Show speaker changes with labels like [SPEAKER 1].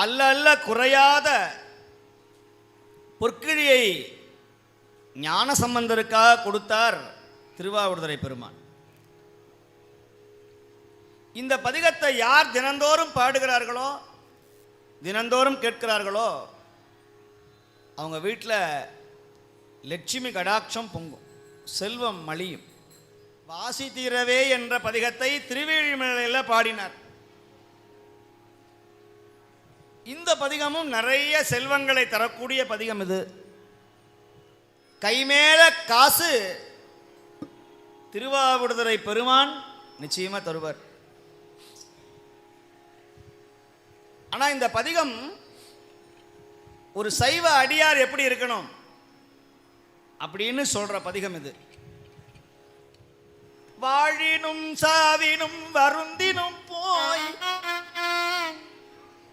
[SPEAKER 1] அல்ல அல்ல குறையாத பொற்கிழியை ஞான சம்பந்தருக்காக கொடுத்தார் திருவாவூர்துறை பெருமான். இந்த பதிகத்தை யார் தினந்தோறும் பாடுகிறார்களோ தினந்தோறும் கேட்கிறார்களோ அவங்க வீட்டில் லட்சுமி கடாட்சம் பொங்கும் செல்வம் மலியும். வாசி தீரவே என்ற பதிகத்தை திருவேழிமலையில் பாடினார். இந்த பதிகமும் நிறைய செல்வங்களை தரக்கூடிய பதிகம் இது. கைமேல காசு திருவாவூடுதுறை பெருமான் நிச்சயமா தருவார். ஆனா இந்த பதிகம் ஒரு சைவ அடியார் எப்படி இருக்கணும் அப்படின்னு சொல்ற பதிகம் இது. வாழினும் சாவினும் வருந்தினும்